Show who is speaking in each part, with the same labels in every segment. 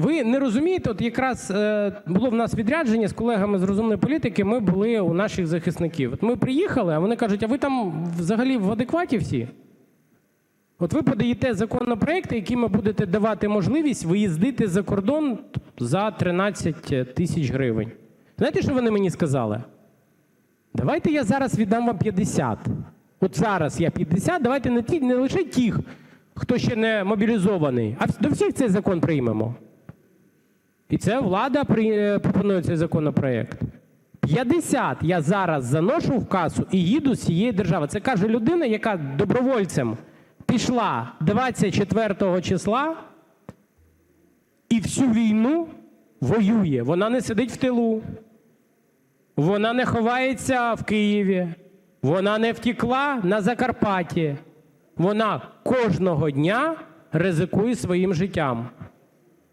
Speaker 1: Ви не розумієте, от якраз е, було в нас відрядження з колегами з розумної політики. Ми були у наших захисників. От ми приїхали, а вони кажуть: а ви там взагалі в адекваті всі? От ви подаєте законопроекти, якими будете давати можливість виїздити за кордон за 13 тисяч гривень. Знаєте, що вони мені сказали? Давайте я зараз віддам вам 50. От зараз я 50, давайте не, ті, не лише тих, хто ще не мобілізований, а до всіх цей закон приймемо. І це влада е, пропонує цей законопроект. 50 я зараз заношу в касу і їду з цієї держави. Це каже людина, яка добровольцем пішла 24 числа і всю війну воює. Вона не сидить в тилу. Вона не ховається в Києві. Вона не втекла на Закарпатті. Вона кожного дня ризикує своїм життям.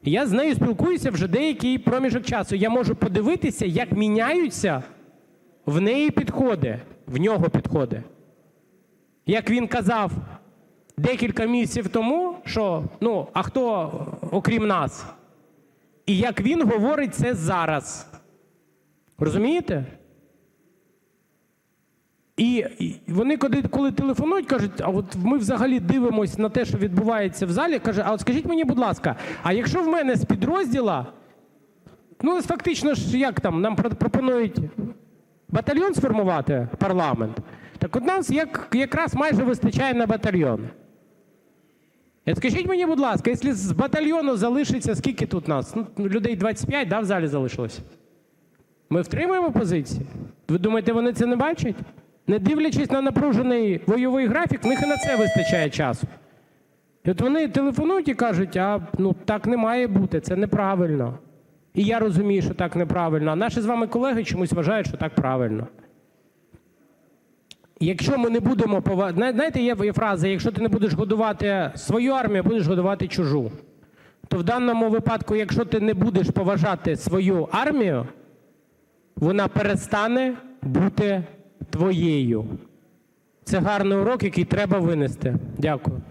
Speaker 1: Я з нею спілкуюся вже деякий проміжок часу. Я можу подивитися, як міняються в неї підходи, в нього підходи. Як він казав декілька місяців тому, що ну, а хто окрім нас? І як він говорить це зараз. Розумієте? І вони, коли, коли телефонують, кажуть, а от ми взагалі дивимося на те, що відбувається в залі. Каже, а от скажіть мені, будь ласка, а якщо в мене з підрозділа, ну фактично ж як там, нам пропонують батальйон сформувати парламент, так от нас як, якраз майже вистачає на батальйон. От скажіть мені, будь ласка, якщо з батальйону залишиться, скільки тут нас? Ну, людей 25, да, в залі залишилось? Ми втримуємо позиції? Ви думаєте, вони це не бачать? Не дивлячись на напружений бойовий графік, в них і на це вистачає часу. І от вони телефонують і кажуть, а ну так не має бути, це неправильно. І я розумію, що так неправильно. А наші з вами колеги чомусь вважають, що так правильно. Якщо ми не будемо пова... Зна- Знаєте, є фраза, якщо ти не будеш годувати свою армію, будеш годувати чужу. То в даному випадку, якщо ти не будеш поважати свою армію, вона перестане бути твоєю. Це гарний урок, який треба винести. Дякую.